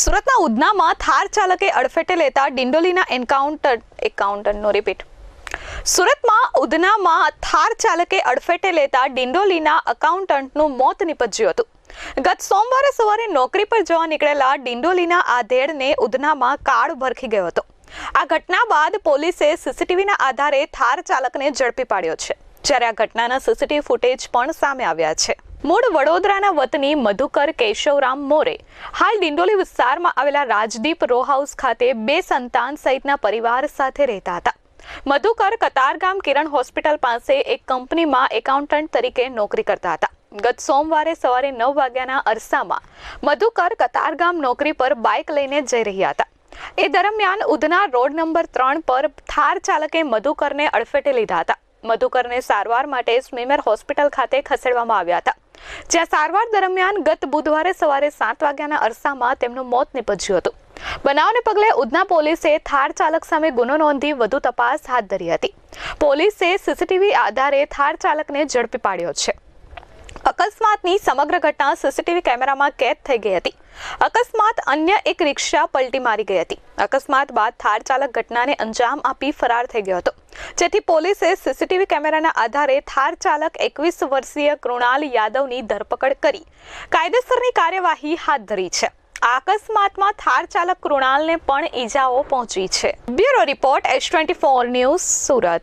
સુરતના ઉધનામાં થાર ચાલકે અડફેટે લેતા ડિંડોલીના એન્કાઉન્ટર એકાઉન્ટન્ટનો રિપીટ. સુરતમાં ઉધનામાં થાર ચાલકે અડફેટે લેતા ડિંડોલીના અકાઉન્ટન્ટનું મોત નિપજ્યું હતું. ગત સોમવારે સવારે નોકરી પર જવા નીકળેલા ડિંડોલીના આધેડને ઉધનામાં કાળ ભરખી ગયો હતો. આ ઘટના બાદ પોલીસે સીસીટીવીના આધારે થાર ચાલકને ઝડપી પાડ્યો છે, જ્યારે આ ઘટનાના સીસીટીવી ફૂટેજ પણ સામે આવ્યા છે. મૂળ વડોદરાના વતની મધુકર કેશવરામ મોરે હાલ ડિંડોલી વિસ્તારમાં આવેલા રાજદીપ રો હાઉસ ખાતે બે સંતાન સહિતના પરિવાર સાથે રહેતા હતા. મધુકર કતારગામ કિરણ હોસ્પિટલ પાસે એક કંપનીમાં એકાઉન્ટન્ટ તરીકે નોકરી કરતા હતા. ગત સોમવારે સવારે નવ વાગ્યાના અરસામાં મધુકર કતારગામ નોકરી પર બાઇક લઈને જઈ રહ્યા હતા. એ દરમિયાન ઉધના રોડ નંબર ત્રણ પર થાર ચાલકે મધુકરને અડફેટે લીધા હતા. મધુકરને સારવાર માટે સ્મીમેર હોસ્પિટલ ખાતે ખસેડવામાં આવ્યા હતા. જ્યાં સારવાર દરમિયાન ગત બુધવારે સવારે સાત વાગ્યાના અરસામાં તેમનું મોત નિપજ્યું હતું. બનાવને પગલે ઉધના પોલીસે થાર ચાલક સામે ગુનો નોંધી વધુ તપાસ હાથ ધરી હતી. પોલીસે સીસીટીવી આધારે થાર ચાલકને ઝડપી પાડ્યો છે. અકસ્માતની સમગ્ર ઘટના સીસીટીવી કેમેરામાં કેદ થઈ ગઈ હતી. અકસ્માત અન્ય એક રિક્ષા પલટી મારી ગઈ હતી. અકસ્માત બાદ થાર ચાલક ઘટનાને અંજામ આપી ફરાર થઈ ગયો હતો. જેથી પોલીસે સીસીટીવી કેમેરાના આધારે થાર ચાલક એકવીસ વર્ષીય કૃણાલ યાદવની ધરપકડ કરી. કાયદેસરની કાર્યવાહી હાથ ધરી છે. અકસ્માતમાં થાર ચાલક કૃણાલને પણ ઈજાઓ પહોંચી છે. Bureau report S twenty four news Surat.